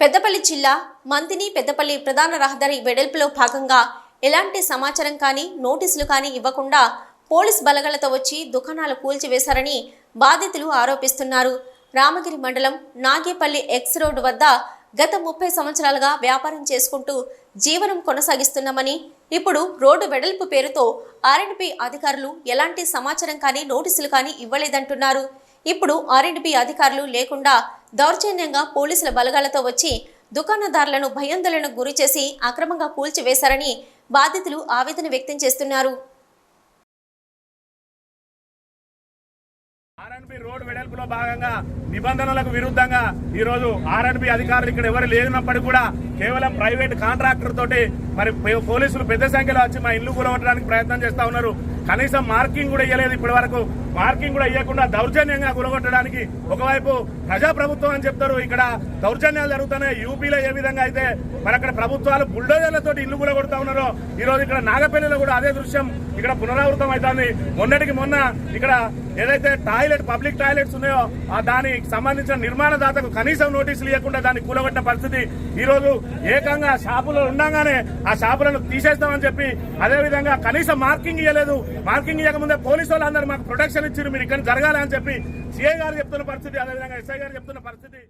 పెద్దపల్లి జిల్లా మంతిని పెద్దపల్లి ప్రధాన రహదారి వెడల్పులో భాగంగా ఎలాంటి సమాచారం కానీ నోటీసులు కానీ ఇవ్వకుండా పోలీస్ బలగలతో వచ్చి దుకాణాలు కూల్చివేశారని బాధితులు ఆరోపిస్తున్నారు. రామగిరి మండలం నాగేపల్లి ఎక్స్ రోడ్డు వద్ద గత ముప్పై సంవత్సరాలుగా వ్యాపారం చేసుకుంటూ జీవనం కొనసాగిస్తున్నామని ఇప్పుడు రోడ్డు వెడల్పు పేరుతో ఆర్ఎండ్బి అధికారులు ఎలాంటి సమాచారం కానీ నోటీసులు కానీ ఇవ్వలేదంటున్నారు. ఇప్పుడు ఆర్ఎండ్బి అధికారులు లేకుండా దౌర్జన్యంగా పోలీసుల బలగాలతో వచ్చి దుకాణదారులను భయాందోళనకు గురి చేసి అక్రమంగా కూల్చివేశారని బాధితులు ఆవేదన వ్యక్తం చేస్తున్నారు. ఆర్ఎన్బి రోడ్ వెడల్పులో భాగంగా నిబంధనలకు విరుద్ధంగా ఈ రోజు ఆర్ఎన్బి అధికారులు ఇక్కడ ఎవరు లేనప్పటికీ కూడా కేవలం ప్రైవేట్ కాంట్రాక్టర్ తోటి మరి పోలీసులు పెద్ద సంఖ్యలో వచ్చి మా ఇల్లు కూలగొట్టడానికి ప్రయత్నం చేస్తా ఉన్నారు. కనీసం మార్కింగ్ కూడా ఇవ్వలేదు ఇప్పటి వరకు. మార్కింగ్ కూడా ఇవ్వకుండా దౌర్జన్యంగా కూలగొట్టడానికి ఒకవైపు ప్రజాప్రభుత్వం అని చెప్తారు. ఇక్కడ దౌర్జన్యాలు జరుగుతున్నాయి. యూపీలో ఏ విధంగా అయితే మరి అక్కడ ప్రభుత్వాలు బుల్డోజర్లతో ఇల్లు కూలగొడతా ఉన్నారో ఈ రోజు ఇక్కడ నాగపల్లిలో కూడా అదే దృశ్యం ఇక్కడ పునరావృతం అవుతుంది మొన్నటికి మొన్న ఇక్కడ ఏదైతే టాయిలెట్ పబ్లిక్ టాయిలెట్స్ ఉన్నాయో ఆ దానికి సంబంధించిన నిర్మాణదాతకు కనీసం నోటీసులు ఇవ్వకుండా దాన్ని కూలగొట్టిన పరిస్థితి ఈ రోజు ఏకంగా షాపులో ఉండగానే ఆ షాపులను తీసేస్తామని చెప్పి అదేవిధంగా కనీసం మార్కింగ్ ఇవ్వలేదు మార్కింగ్ ఇవ్వకముందే పోలీసు వాళ్ళందరూ మాకు ప్రొటెక్షన్ ఇచ్చారు మీరు ఇక్కడ జరగాలని చెప్పి సిఐ గారు చెప్తున్న పరిస్థితి అదేవిధంగా ఎస్ఐ గారు చెప్తున్న పరిస్థితి.